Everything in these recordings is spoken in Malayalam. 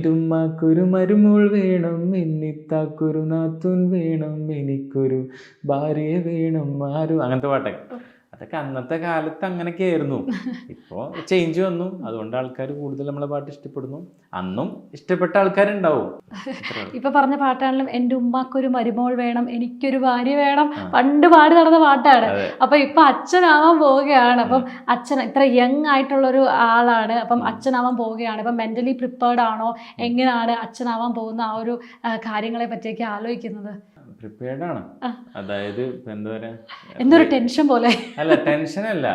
എന്റെ ഉമ്മാക്കൊരു മരുമോൾ വേണം എന്നിത്താക്കൊരു നാത്തൂൻ വേണം എനിക്കൊരു ഭാര്യ വേണം ആരും? അങ്ങനത്തെ പാട്ടൊക്കെ അതൊക്കെ അന്നത്തെ കാലത്ത് അങ്ങനെയൊക്കെ ആയിരുന്നു ഇപ്പോൾ ചേഞ്ച് വന്നു. അതുകൊണ്ട് ആൾക്കാർ കൂടുതൽ നമ്മളെ പാട്ട് ഇഷ്ടപ്പെടുന്നു. അന്നും ഇഷ്ടപ്പെട്ട ആൾക്കാരുണ്ടാവും. ഇപ്പൊ പറഞ്ഞ പാട്ടാണെങ്കിലും എന്റെ ഉമ്മാക്കൊരു മരുമോൾ വേണം എനിക്കൊരു ഭാര്യ വേണം പണ്ട് പാടി നടന്ന പാട്ടാണ്. അപ്പൊ ഇപ്പൊ അച്ഛനാവാൻ പോവുകയാണ്. അപ്പം അച്ഛൻ ഇത്ര യങ് ആയിട്ടുള്ള ഒരു ആളാണ്. അപ്പം അച്ഛനാവാൻ പോവുകയാണ്. ഇപ്പം മെന്റലി പ്രിപ്പേർഡ് ആണോ? എങ്ങനെയാണ് അച്ഛനാവാൻ പോകുന്ന ആ ഒരു കാര്യങ്ങളെ പറ്റിയൊക്കെ ആലോചിക്കുന്നത്? പ്രിപ്പയർഡ് ആണ്. അതായത് എന്താ പറയാ? എന്തൊരു ടെൻഷൻ പോലെ. അല്ല ടെൻഷൻ അല്ല.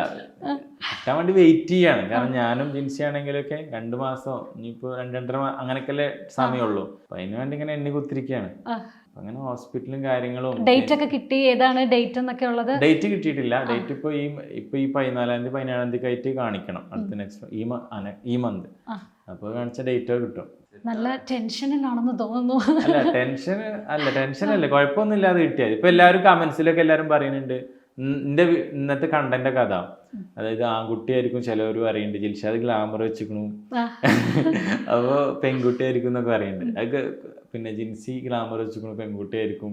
കിട്ടാൻ വേണ്ടി വെയിറ്റ് ചെയ്യാണ്. കാരണം ഞാനും ജിൻസി ആണെങ്കിലൊക്കെ രണ്ടു മാസം ഇനിയിപ്പോ രണ്ട് രണ്ടര മാസം അങ്ങനെയൊക്കെയല്ലേ സമയമുള്ളൂ. അപ്പൊ അതിന് വേണ്ടി ഇങ്ങനെ എണ്ണി കുത്തിരിക്കുകയാണ് അങ്ങനെ ഹോസ്പിറ്റലും കാര്യങ്ങളും ഡേറ്റ് ഒക്കെ കിട്ടി. ഏതാണ് ഡേറ്റ് എന്നൊക്കെ ഉള്ളത്? ഡേറ്റ് കിട്ടിയിട്ടില്ല. ഡേറ്റ് ഇപ്പൊ ഈ ഇപ്പൊ ഈ പതിനാലാം തീയതി പതിനേഴാം തീയതി ആയിട്ട് കാണിക്കണം. അടുത്ത നെക്സ്റ്റ് ഈ ഈ മന്ത് അപ്പൊ അപ്പോൾ കാണിച്ച ഡേറ്റ് കിട്ടും. നല്ല ടെൻഷനിലാണെന്ന് തോന്നുന്നു. അല്ല ടെൻഷൻ അല്ല ടെൻഷൻ അല്ല. കുഴപ്പമൊന്നും ഇല്ലാതെ കിട്ടിയത് ഇപ്പൊ എല്ലാവരും കമന്റ്സിലൊക്കെ എല്ലാവരും പറയുന്നുണ്ട് എന്റെ ഇന്നത്തെ കണ്ടന്റ് കഥ അതായത് ആൺകുട്ടിയായിരിക്കും ചിലവർ പറയുന്നുണ്ട് ജിൽഷാദ് ഗ്ലാമർ വെച്ചിക്കണു. അപ്പോൾ പെൺകുട്ടിയായിരിക്കും എന്നൊക്കെ പറയുന്നുണ്ട് അതൊക്കെ പിന്നെ ജിൻസി ഗ്ലാമർ വെച്ചിക്കണു പെൺകുട്ടിയായിരിക്കും.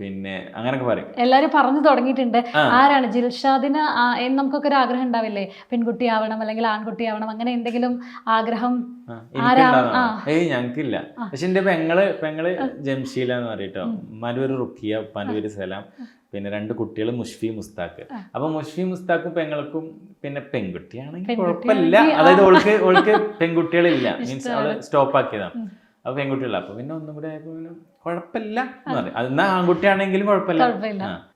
പിന്നെ അങ്ങനൊക്കെ പറയും. എല്ലാരും പറഞ്ഞു തുടങ്ങിയിട്ടുണ്ട്. ആരാണ് ജിൽഷാദിന് നമുക്കൊക്കെ ഒരു ആഗ്രഹം ഉണ്ടാവില്ലേ? പെൺകുട്ടി ആവണം അല്ലെങ്കിൽ ആൺകുട്ടി ആവണം അങ്ങനെ എന്തെങ്കിലും ആഗ്രഹം? ഏയ് ഞങ്ങൾക്കില്ല. പക്ഷെ എന്റെ പെങ്ങൾ പെങ്ങൾ ജംഷീല എന്ന് പറയട്ടോ. മനുവര് റുക്കിയ പനുവര് സലാം. പിന്നെ രണ്ട് കുട്ടികൾ മുഷ്ഫി മുസ്താഖ് അപ്പൊ മുഷ്ഫി മുസ്താഖും പെങ്ങൾക്കും പിന്നെ പെൺകുട്ടിയാണെങ്കിൽ കുഴപ്പമില്ല. അതായത് ഓൾക്ക് ഓൾക്ക് പെൺകുട്ടികളില്ല. മീൻസ് അവൾ സ്റ്റോപ്പ് ആക്കിയതാണ് അപ്പൊ പെൺകുട്ടികള. അപ്പൊ പിന്നെ ഒന്നും കൂടെ ആയപ്പോ പിന്നെ കുഴപ്പമില്ല എന്ന് പറയും. അത് എന്നാ ആൺകുട്ടിയാണെങ്കിലും കുഴപ്പമില്ല.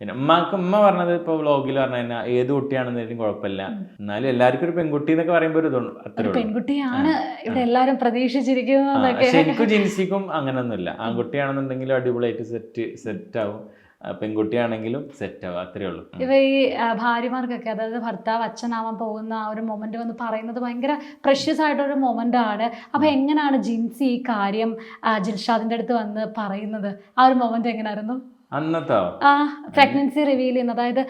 പിന്നെ ഉമ്മാക്ക് ഉമ്മ പറഞ്ഞത് ഇപ്പൊ വ്ളോഗിൽ പറഞ്ഞ കഴിഞ്ഞാൽ ഏത് കുട്ടിയാണെന്നാലും കുഴപ്പമില്ല. എന്നാലും എല്ലാവർക്കും ഒരു പെൺകുട്ടി എന്നൊക്കെ പറയുമ്പോൾ ഒരു ഇതുണ്ട് അത്രേ ഉള്ളൂ. പെൺകുട്ടിയാണ് ഇവിടെ എല്ലാരും പ്രതീക്ഷിച്ചിരിക്കുന്നു പക്ഷെ എനിക്കും ജിൻസിക്കും അങ്ങനെയൊന്നുമില്ല ആൺകുട്ടിയാണെന്നുണ്ടെങ്കിലും അടിപൊളിയായിട്ട് സെറ്റ് സെറ്റ് ആവും. പെൺകുട്ടിയാണെങ്കിലും സെറ്റ് ആവുക അത്രേ ഉള്ളൂ. ഇവ ഈ ഭാര്യമാർക്കൊക്കെ അതായത് ഭർത്താവ് അച്ഛനാവാൻ പോകുന്ന ആ ഒരു മൊമെന്റ് വന്ന് പറയുന്നത് ഭയങ്കര പ്രഷ്യസ് ആയിട്ടൊരു മൊമെന്റ് ആണ്. അപ്പൊ എങ്ങനെയാണ് ജിൻസി ഈ കാര്യം ജിൽഷാദിന്റെ അടുത്ത് വന്ന് പറയുന്നത്? ആ ഒരു മൊമെന്റ് എങ്ങനെയായിരുന്നു പ്രഗ്നൻസി റിവീൽ ചെയ്യുന്നത്. അതായത്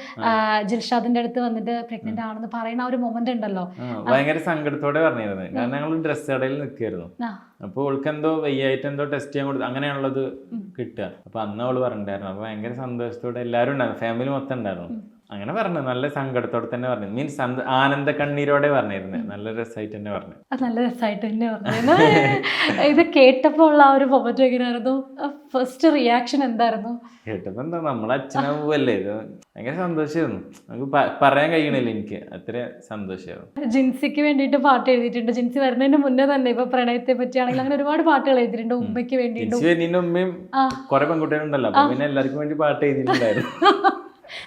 ജിൽഷാദിന്റെ അടുത്ത് വന്നിട്ട് പ്രഗ്നന്റ് ആണെന്ന് പറയുന്ന ഒരു മൊമെന്റ് ഉണ്ടല്ലോ. ഭയങ്കര സങ്കടത്തോടെ പറഞ്ഞിരുന്നത് കാരണം ഞങ്ങൾ ഡ്രസ് കടയിൽ നിൽക്കായിരുന്നു. അപ്പൊ അപ്പോൾ അവൾക്ക് എന്തോ വെയ്യായിട്ട് എന്തോ ടെസ്റ്റ് ചെയ്യാൻ കൊടുത്തു അങ്ങനെയാണുള്ളത് കിട്ടുക. അപ്പൊ അന്ന് അവൾ പറഞ്ഞിട്ടുണ്ടായിരുന്നു. അപ്പൊ ഭയങ്കര സന്തോഷത്തോടെ എല്ലാവരും ഉണ്ടായിരുന്നു. ഫാമിലി മൊത്തം ഉണ്ടായിരുന്നു. അങ്ങനെ പറഞ്ഞു. നല്ല സങ്കടത്തോടെ തന്നെ പറഞ്ഞു. മീൻസ് ആനന്ദ കണ്ണീരോടെ പറഞ്ഞിരുന്നു. നല്ല രസമായിട്ട് തന്നെ പറഞ്ഞു. അത് നല്ല രസമായിട്ട് തന്നെ പറഞ്ഞു ഇത് കേട്ടപ്പോൾ ഉള്ള ആ ഒരു മൊമെന്റ് എങ്ങനെയായിരുന്നു? ഫസ്റ്റ് റിയാക്ഷൻ എന്തായിരുന്നു? കേട്ടപ്പോ എന്താ നമ്മളെ അച്ഛനാവുമല്ലേ ഇത് ഭയങ്കര സന്തോഷമായിരുന്നു നമുക്ക് പറയാൻ കഴിയണില്ല എനിക്ക്. അത്ര സന്തോഷമായിരുന്നു ജിൻസിക്ക് വേണ്ടിയിട്ട് പാട്ട് എഴുതിയിട്ടുണ്ട്. ജിൻസി വരുന്നതിന് മുന്നേ തന്നെ ഇപ്പൊ പ്രണയത്തെ പറ്റിയാണെങ്കിൽ അങ്ങനെ ഒരുപാട് പാട്ടുകൾ എഴുതിയിട്ടുണ്ട്. ഉമ്മയ്ക്ക് വേണ്ടിയിട്ട്. ഉമ്മയും. കുറെ പെൺകുട്ടികളുണ്ടല്ലോ. അപ്പൊ പിന്നെ എല്ലാവർക്കും വേണ്ടി പാട്ട് എഴുതിയിട്ടുണ്ടായിരുന്നു.